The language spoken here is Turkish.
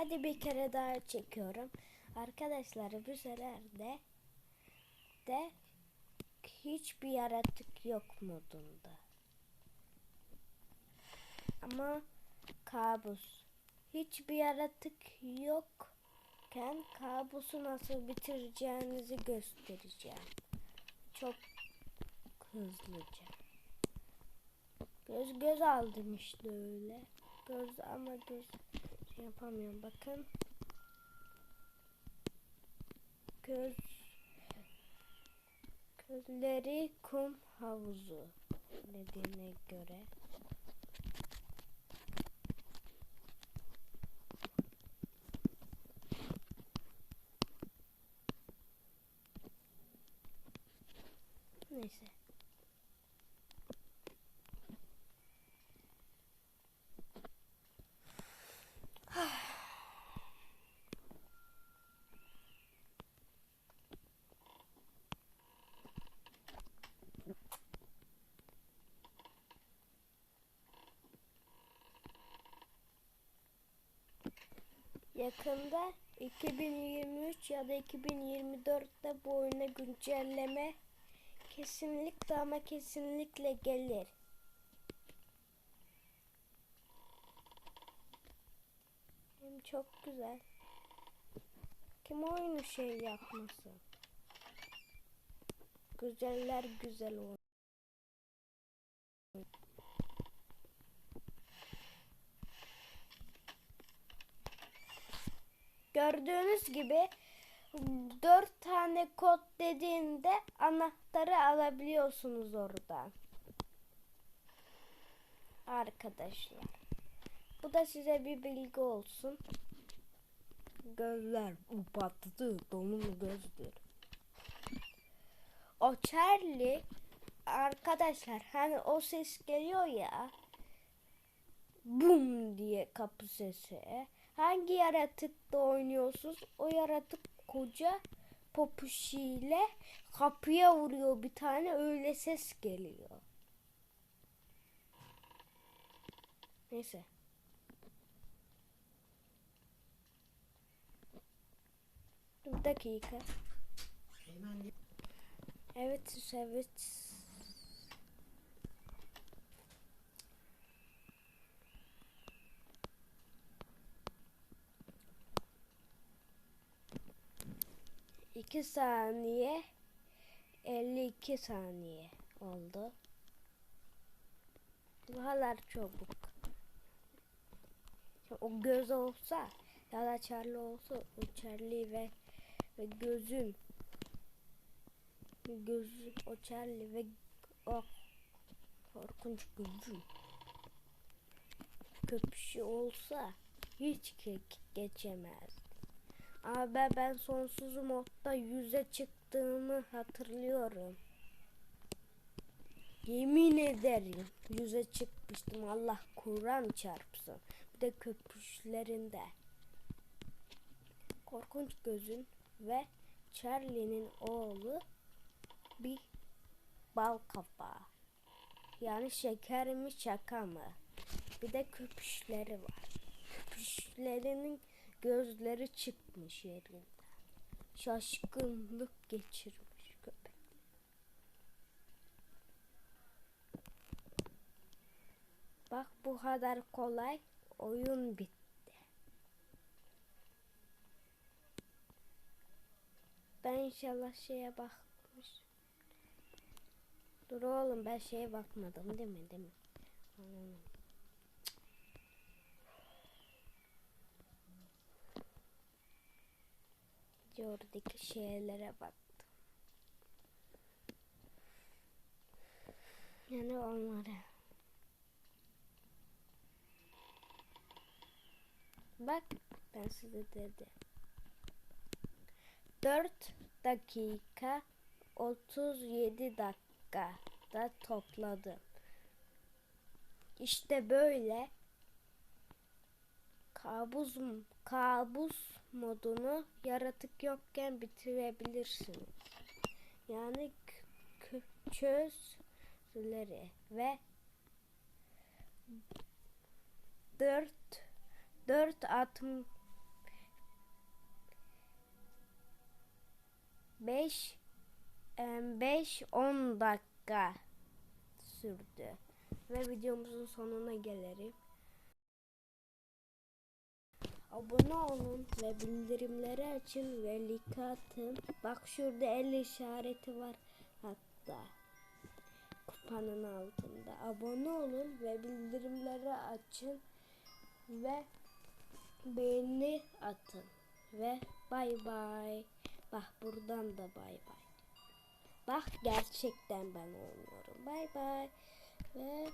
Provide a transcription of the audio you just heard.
Hadi bir kere daha çekiyorum. Arkadaşlar bu sefer de de hiçbir yaratık yok modunda. Ama kabus. Hiçbir yaratık yokken kabusu nasıl bitireceğinizi göstereceğim. Çok hızlıca. Göz göz aldım işte öyle. Göz ama göz yapamıyorum bakın. Göz gözleri kum havuzu dediğine göre. Neyse. Yakında 2023 ya da 2024'te bu oyuna güncelleme kesinlikle ama kesinlikle gelir. Hem çok güzel. Kim oyunu şey yapmasın? Güzeller güzel oyun. Gördüğünüz gibi dört tane kod dediğinde anahtarı alabiliyorsunuz oradan. Arkadaşlar. Bu da size bir bilgi olsun. Gözler bu patladı. Donum gözdür. O Charlie arkadaşlar hani o ses geliyor ya bum diye kapı sesi. Hangi yaratıkta oynuyorsunuz? O yaratık koca popuşiyle kapıya vuruyor bir tane öyle ses geliyor. Neyse. Bir dakika. Evet, evet. İki saniye 52 saniye oldu. Duhalar çabuk. O göz olsa ya da Charlie olsa o Charlie ve ve gözün gözü o Charlie ve o korkunç gözü köpüşü olsa hiç geçemez. Ben, ben sonsuz modda yüze çıktığımı hatırlıyorum. Yemin ederim yüze çıkmıştım. Allah Kur'an çarpsın. Bir de köpüşlerinde. Korkunç gözün ve Charlie'nin oğlu bir bal kafa. Yani şeker mi şaka mı? Bir de köpüşleri var. Köpüşlerinin gözleri çıkmış yerinden. Şaşkınlık geçirmiş köpek. Bak bu kadar kolay oyun bitti. Ben inşallah şeye bakmış. Dur oğlum ben şeye bakmadım değil mi değil mi? Anladım. Oradaki şeylere baktım. Yani onlara. Bak ben size dedim. 4 dakika 37 dakika da topladım. İşte böyle kabus kabus modunu yaratık yokken bitirebilirsiniz. Yani çözleri ve 4 4 atım 5 5 10 dakika sürdü ve videomuzun sonuna gelirim. Abone olun ve bildirimleri açın ve like atın. Bak şurada el işareti var hatta. Kupanın altında. Abone olun ve bildirimleri açın ve beğeni atın. Ve bay bay. Bak buradan da bay bay. Bak gerçekten ben oynuyorum. Bay bay. Ve